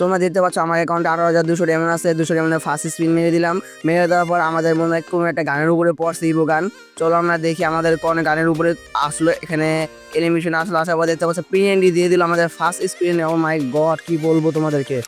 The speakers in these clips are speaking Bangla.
তোমরা দেখতে পাচ্ছ আমার অ্যাকাউন্টে আঠারো হাজার দুশো ডেমন আছে, দুশো ডেমনের ফার্স্ট স্পিন মেরে দিলাম। মেরে দেওয়ার পর আমাদের মনে হয় কোনো একটা গানের উপরে পড়ছে ইবো গান। চলো আমরা দেখি আমাদের কোন গানের উপরে আসলো, এখানে এনিমেশন আসলো। আসার পর দেখতে পাচ্ছ পিএনডি দিয়ে দিল আমাদের first spin oh my god কি বলব তোমাদেরকে?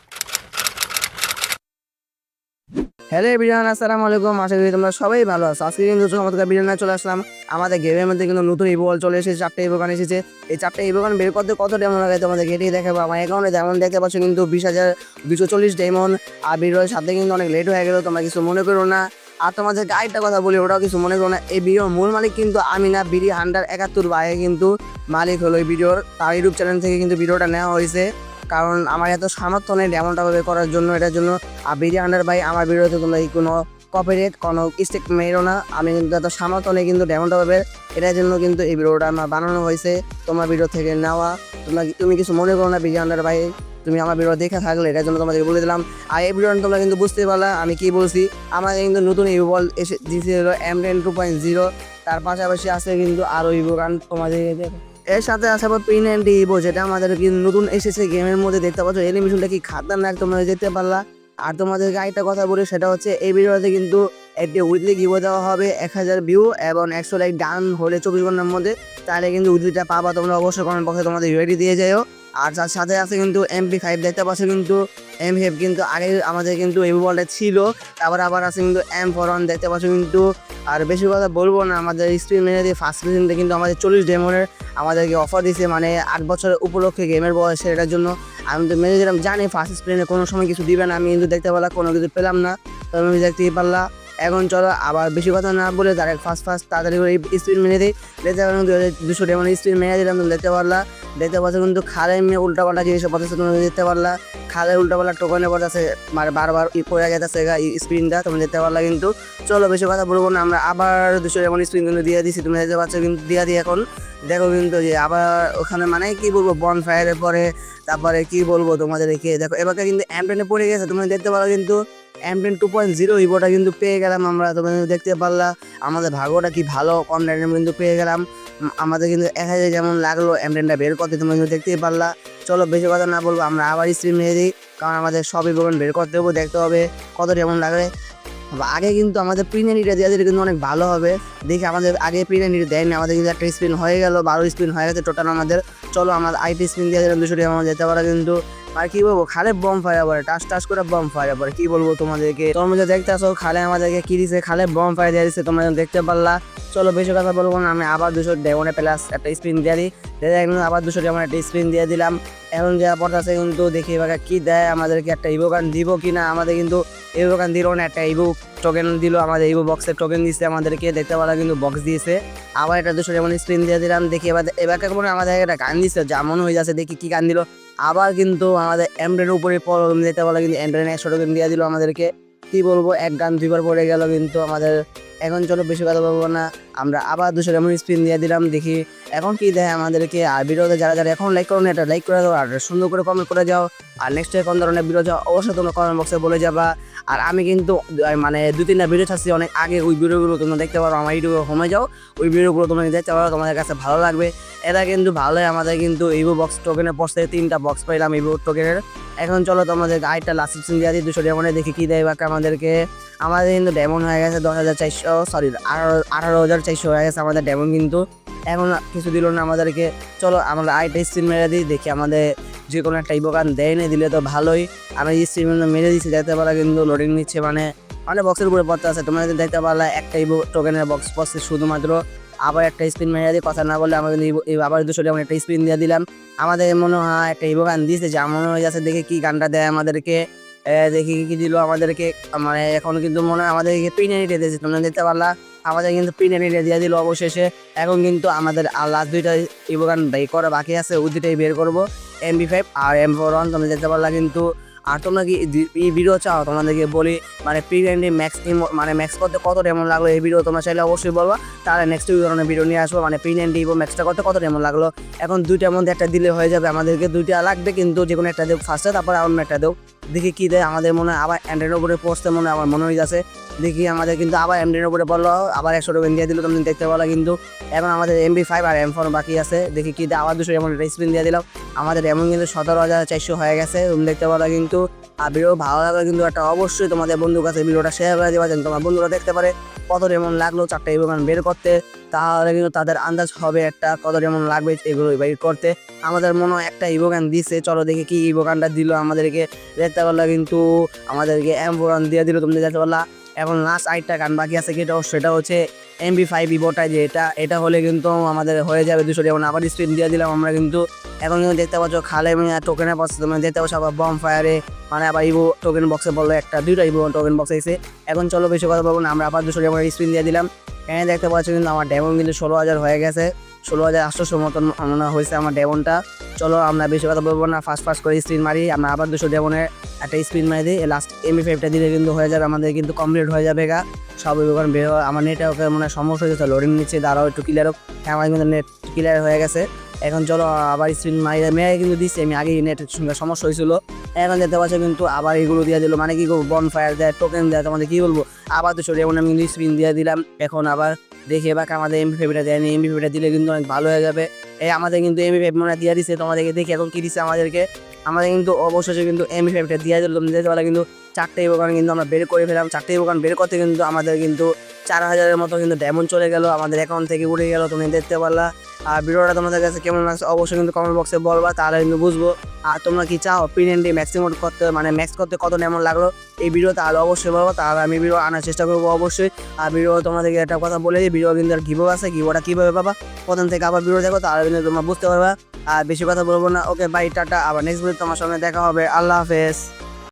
হ্যালো বিরিয়ান আসসালামু আলাইকুম। আশা করি তোমরা সবাই ভালো আছো। আজকে কিন্তু চমৎকার বিরিয়ানি চলে আসলাম। আমাদের গেমের মধ্যে কিন্তু নতুন ইভোল চলে এসেছে চারটে ইভোগান এসেছে। এই চারটে ইভোগান বের করতে কত ডেমন লাগে তোমাদের এটাই দেখাবো। আমার অ্যাকাউন্টে যেমন দেখতে পাচ্ছ কিন্তু বিশ হাজার দুশো চল্লিশ ডেমন আর বিরোধ সাথে কিন্তু অনেক লেট হয়ে গেল, তোমরা কিছু মনে করো না। আর তোমাদের গাইডটা কথা বলি, ওটাও কিছু মনে করো না। এই ভিডিওর মূল মালিক কিন্তু আমি না বিডি হান্ডার একাত্তর বাইরে কিন্তু মালিক হলো এই ভিডিওর তার ইউটিউব চ্যানেল থেকে কিন্তু ভিডিওটা নেওয়া হয়েছে। কারণ আমার এত সামর্থ্য নেই ডেমনটা ভাবে করার জন্য, এটার জন্য। আর বিডি হান্ডার ভাই আমার ভিডিওতে তোমরা কোনো কপিরেট কোনো স্টেক মেরো না। আমি কিন্তু এত সামর্থ্য নেই কিন্তু ডেমনটা ভাবে, এটার জন্য কিন্তু এই ভিডিওটা আমার বানানো হয়েছে। তোমার ভিডিও থেকে নেওয়া তোমরা তুমি কিছু মনে করো না বিডি হান্ডার ভাই? তুমি আমার ভিডিও দেখে থাকলে, এটার জন্য তোমাদেরকে বলে দিলাম। আর এই ভিডিওটা তোমরা কিন্তু বুঝতে পারলা আমি কি বলছি। আমাদের কিন্তু নতুন ইভো বল এসে দিয়েছে হলো M ten two point zero তার পাশাপাশি আছে কিন্তু আরও ইভো গান তোমাদের এর সাথে আছে আবার পিন অ্যান্ড ইভো যেটা আমাদের নতুন এসেছে গেমের মধ্যে, দেখতে পাচ্ছ? এনিমেশনটা কি খাতারনাক তোমরা দেখতে পারলা। আর তোমাদেরকে আরেকটা কথা বলি, সেটা হচ্ছে এই ভিডিওতে কিন্তু একটি উইকলি গিভো দেওয়া হবে, এক হাজার ভিউ এবং একশো লাইক ডান হলে চব্বিশ ঘণ্টার মধ্যে। তাহলে কিন্তু উইকলিটা পাবা, তোমরা অবশ্যই কমেন্ট বক্সে তোমাদের রেডি দিয়ে যাও আর তার সাথে আছে কিন্তু এমপি ফাইভ দেখতে পাচ্ছ কিন্তু এম ফাইভ কিন্তু আগে আমাদের কিন্তু এই বলটা ছিল। তারপর আবার আছে কিন্তু এম ফোর দেখতে পাচ্ছ কিন্তু আর বেশি কথা বলব না, আমাদের স্ক্রিন মেনে দিয়ে ফার্স্ট সিজনতে কিন্তু আমাদের চল্লিশ ডেমনের আমাদেরকে অফার দিয়েছে মানে আট বছরের উপলক্ষে গেমের বয়সে এটার জন্য। আমি তো মেনে দিলাম জানি ফার্স্ট স্ক্রিনে কোনো সময় কিছু দিবে না, আমি কিন্তু দেখতে পারলাম, কোনো কিছু পেলাম না। তবে আমি দেখতেই পারলাম। এখন চলো আবার বেশি কথা না বলে ডাইরেক্ট ফার্স্ট ফার্স্ট তাড়াতাড়ি করে স্পিন মেরে দিই। দেখতে পারলাম দুশো ডেমন স্পিন মেরে দিলাম দেখতে পারলা। দেখতে পাচ্ছ কিন্তু খালে মেয়ে উল্টা পাল্টা জিনিস পড়তেছে তুমি দেখতে পারলা। খালে উল্টা পাল্টা টোকনে পড়তেছে মানে বারবার ই পড়ে যেতেছে স্ক্রিনটা তুমি দেখতে পারলা কিন্তু। চলো বেশি কথা বলব না, আমরা আবার দুশো ডেমন স্পিন কিন্তু দিয়ে দিছি, তুমি দেখতে পাচ্ছ কিন্তু দিয়ে দিই এখন। দেখো কিন্তু যে আবার ওখানে মানে কি বলব বন ফায়ারের পরে, তারপরে কি বলব তোমাদের রেখে দেখো এবার কিন্তু অ্যাম্পেনে পড়ে গেছে, তুমি দেখতে পারো কিন্তু। অ্যাম্পেন টু পয়েন্ট জিরো ইভোটা কিন্তু পেয়ে গেলাম আমরা। তোমরা দেখতে পারলা, আমাদের ভাগ্যটা কি ভালো, কম কিন্তু পেয়ে গেলাম। আমাদের কিন্তু এক হাজার যেমন লাগল অ্যাম্পেনটা বের করতে, তোমরা কিন্তু দেখতেই পারলা। চলো বেশি কথা না বলব, আমরা আবার স্ট্রিম নিয়ে দিই কারণ আমাদের সব প্রোগ্রাম বের করতে হবে, দেখতে হবে কত যেমন লাগে আগে কিন্তু আমাদের প্রিনেরিটা দেওয়া দিলে কিন্তু অনেক ভালো হবে। দেখি আমাদের আগে প্রিনেরিটা দেয়নি, আমাদের কিন্তু একটা স্পিন হয়ে গেল, বারো স্পিন হয়ে গেছে টোটাল আমাদের। চলো আমাদের আইটি স্পিন দিয়ে দিলাম, দুশো টাকা যেতে পারে কিন্তু। আর কি বলব, খালে বম ফায়ার পরে টাস টাস করে বম ফায়ার পরে কি বলব তোমাদেরকে? তোমরা দেখতে আসো খালে আমাদেরকে কি দিছে? খালে বম ফায়ার দিয়ে দিচ্ছে তোমরা দেখতে পারলা। চলো বেশি কথা বলব না, আমি আবার দুশো ডেমনে প্লাস একটা স্পিন দিয়ে দিই। একদম আবার দুশো ডেমন একটা স্পিন দিয়ে দিলাম। এখন যে পড়তেছে কিন্তু দেখি এবার কি দেয়, আমাদেরকে একটা ইভোগান দিব কি না? আমাদের কিন্তু ইভোগান দিল না, একটা ইভো টোকেন দিল, আমাদের ইভো বক্সের টোকেন দিচ্ছে আমাদেরকে, দেখতে পারা কিন্তু বক্স দিয়েছে। আবার একটা দুশো ডেমন স্পিন দিয়ে দিলাম, দেখি এবার এবার কেমন আমাদের একটা গান দিচ্ছে যেমন হয়ে যাচ্ছে, দেখি কি গান দিল। আবার কিন্তু আমাদের এমব্রেনের উপরে দিতে বলে কিন্তু অ্যান্ড্রয়েড একশো টোকেন দিয়ে দিল আমাদেরকে। কী বলব, এক গান দুইবার পড়ে গেল কিন্তু আমাদের। এখন চলো বেশি কথা বলব না, আমরা আবার দুশো এমন স্পিন দিয়ে দিলাম, দেখি এখন কি দেয় আমাদেরকে। আর বিরোধে যারা যারা এখন লাইক করো না এটা লাইক করে দাও, আর সুন্দর করে কমেন্ট করে যাও। আর নেক্সট কোন ধরনের বিরোধ যাও, অবশ্যই তোমরা কমেন্ট বক্সে বলে যাবা। আর আমি কিন্তু মানে দু তিনটা ভিডিও ছাড়ছি, অনেক আগে ওই ভিডিওগুলো তোমরা দেখতে পারো, আমার ইউটিউবে হোমে যাও, ওই ভিডিওগুলো তোমরা দেখতে পারো, তোমাদের কাছে ভালো লাগবে। এরা কিন্তু ভালোই, আমাদের কিন্তু ইভো বক্স টোকেনের পর থেকে তিনটা বক্স পাইলাম ইভো টোকেনের এখন চলো তোমাদের আরেকটা লাস্ট সিজন দিয়ে দিই দুশো ডেমনে দেখি কী দেয় বাকি আমাদেরকে। আমাদের কিন্তু ডেমন হয়ে গেছে দশ হাজার চারশো সরি আঠারো হাজার চারশো হয়ে গেছে আমাদের ডেমন কিন্তু। এখন কিছু দিল না আমাদেরকে। চলো আমরা আরেকটা স্ক্রিন মেরে দিই, দেখি আমাদের যে কোনো একটা ইভো গান দেয় না, দিলে তো ভালোই। আমি স্ক্রিন মেরে দিচ্ছি দেখতে পারা কিন্তু লোডিং নিচ্ছে। মানে মানে বক্সের উপরে পড়তে আছে। তোমরা যদি দেখতে পারলা একটা ইভো টোকেনের বক্স পড়ছে শুধুমাত্র। আবার একটা স্পিন মেরে দিয়ে কথা না বলে আমরা কিন্তু আবার দুশো যেমন একটা স্পিন দিয়ে দিলাম। আমাদের মনে হয় একটা ইভো গান দিয়েছে যেমন হয়ে যাচ্ছে দেখে কি গানটা দেয় আমাদেরকে। দেখি কি দিল আমাদেরকে। মানে এখন কিন্তু মনে হয় আমাদেরকে পিনারিটে দিয়েছে। তোমরা দেখতে পারলা, আমাদের কিন্তু পিনারিটে দিয়ে দিল অবশেষে। এখন কিন্তু আমাদের আর লাস্ট দুইটা ইভো গান বের করা বাকি আছে, ওই দুইটাই বের করব। এমবি ফাইভ আর এম ফোর ওয়ান তোমরা দেখতে পারলা কিন্তু, আর তোমরা কি এই ভিডিও চাও? তোমাদেরকে বলি মানে প্রি র্যান্ডে ম্যাক্স মানে ম্যাক্স করতে কত এমন লাগল এই ভিডিও তোমরা চাইলে অবশ্যই বলব। তাহলে নেক্সট ওই ধরনের ভিডিও নিয়ে আসব মানে প্রি র্যান্ডে ইভো ম্যাক্সটা করতে কত এমন লাগল? এখন দুইটার মধ্যে একটা দিলে হয়ে যাবে, আমাদেরকে দুইটা লাগবে, কিন্তু যে কোনো একটা দেব ফার্স্টে তারপর অন্য একটা দেব দেখি কী দেয়, আমাদের মনে হয় আবার অ্যান্ড্রয়েড উপরে পড়তে মনে আমার মনে হয়ে যাচ্ছে দেখি আমাদের কিন্তু আবার এমডির উপরে পড়ল, আবার একশো টোকেন দিয়ে দিল তুমি দেখতে পারল কিন্তু। এখন আমাদের এমবি ফাইভ আর এম ফোর বাকি আছে, দেখি কি আবার দুশো এমন স্পিন দিয়ে দিলাম। আমাদের এমন কিন্তু সতেরো হাজার চারশো হয়ে গেছে, তুমি দেখতে পারল কিন্তু। আর ভিডিও ভালো লাগল কিন্তু একটা অবশ্যই তোমাদের বন্ধুর কাছে ভিডিওটা শেয়ার করে দেওয়া যেন তোমার বন্ধুরা দেখতে পারে কত এমন লাগল, চারটা ইভোগান বের করতে। তাহলে কিন্তু তাদের আন্দাজ হবে একটা কত এমন লাগবে এগুলো বের করতে। আমাদের মনে হয় একটা ইভোগান দিছে, চলো দেখি কি ইভোগানটা দিল আমাদেরকে। দেখতে পারল কিন্তু আমাদেরকে এমভোগান দিয়ে দিল, তুমি দেখতে পারলা। এখন লাস্ট আরেকটা গান বাকি আছে কি সেটা হচ্ছে এমবি ফাইভ ইভোটা যে এটা এটা হলে কিন্তু আমাদের হয়ে যাবে দুশো যেমন আবার স্পিন দিয়ে দিলাম আমরা কিন্তু। এখন কিন্তু দেখতে পাচ্ছ খালে টোকেনের বক্স তুমি দেখতে পাচ্ছ আবার বম ফায়ারে মানে আবার ইভো টোকেন বক্সে বলল একটা, দুইটা ইভো টোকেন বক্সে এসে এখন চলো বেশি কথা বলব আমরা আবার দুশো যেমন স্পিন দিয়ে দিলাম। এখানে দেখতে পাচ্ছ কিন্তু আমার ডেমন কিন্তু ষোলো হাজার হয়ে গেছে। ষোলো হাজার আটশোশো মতন হয়েছে আমার ডেমনটা চলো আমরা বেশি কথা বলব না ফার্স্ট ফার্স্ট করে স্পিন মারি আমরা আবার দুশো ডেমনের একটা স্পিন মারি দিই লাস্ট এমবি ফাইভটা দিলে কিন্তু হয়ে যাবে আমাদের কিন্তু কমপ্লিট হয়ে যাবে গা। সব ওখানে বের আমার নেটে ওকে মানে সমস্যা হয়েছে লোডিং নিচ্ছে দাঁড়াও একটু ক্লিয়ার হোক। হ্যাঁ, আমার কিন্তু নেট ক্লিয়ার হয়ে গেছে। এখন চলো আবার স্পিন মারি মেয়ে কিন্তু দিচ্ছি আমি আগেই নেটের সঙ্গে সমস্যা হয়েছিল। এখন দেখতে পাচ্ছ কিন্তু আবার এগুলো দিয়ে দিল মানে কি করব বন ফায়ার দেয় টোকেন দেয় তোমাদের কি বলব? আবার তো সরিয়ে আমি কিন্তু স্পিন দিয়ে দিলাম এখন আবার দেখি এবার আমাদের এমবি ফেভিটা দেয়নি এমবি ফেভিটা দিলে কিন্তু অনেক ভালো হয়ে যাবে। এই আমাদের কিন্তু এমবি ফাইভ মনে দিয়ে দিচ্ছে তোমাদেরকে দেখি এখন কি দিচ্ছে আমাদেরকে। আমাদের কিন্তু অবশ্যই কিন্তু এমবি ফাইভটা দিয়ে দিল পারলে কিন্তু চারটে ইবোগান কিন্তু আমরা বের করে ফেলাম চারটে ইবোগান বের করতে কিন্তু আমাদের কিন্তু চার হাজারের মতো কিন্তু ডেমন চলে গেল। আমাদের অ্যাকাউন্ট থেকে উঠে গেল, তুমি দেখতে পারলা। আর ভিডিওটা তোমাদের কাছে কেমন লাগছে অবশ্যই কিন্তু কমেন্ট বক্সে বলবা, তাহলে কিন্তু বুঝব। আর তোমরা কি চাও পিনেন্ডি ম্যাক্সিমাম করতে মানে ম্যাক্স করতে কত ডেমন লাগল, এই ভিডিও তাহলে অবশ্যই বলব। তাহলে আমি ভিডিও আনার চেষ্টা করব অবশ্যই। আর ভিডিও তোমাদেরকে একটা কথা বলে দিই ভিডিও কিন্তু ঘিবো আছে ঘিবোটা কীভাবে পাবা, প্রথম থেকে আবার ভিডিও দেখো, তাহলে কিন্তু তোমরা বুঝতে পারবা। আর বেশি কথা বলব না। Okay bye tata. আবার নেক্সট ভিডিও তোমার সঙ্গে দেখা হবে। আল্লাহ হাফেজ।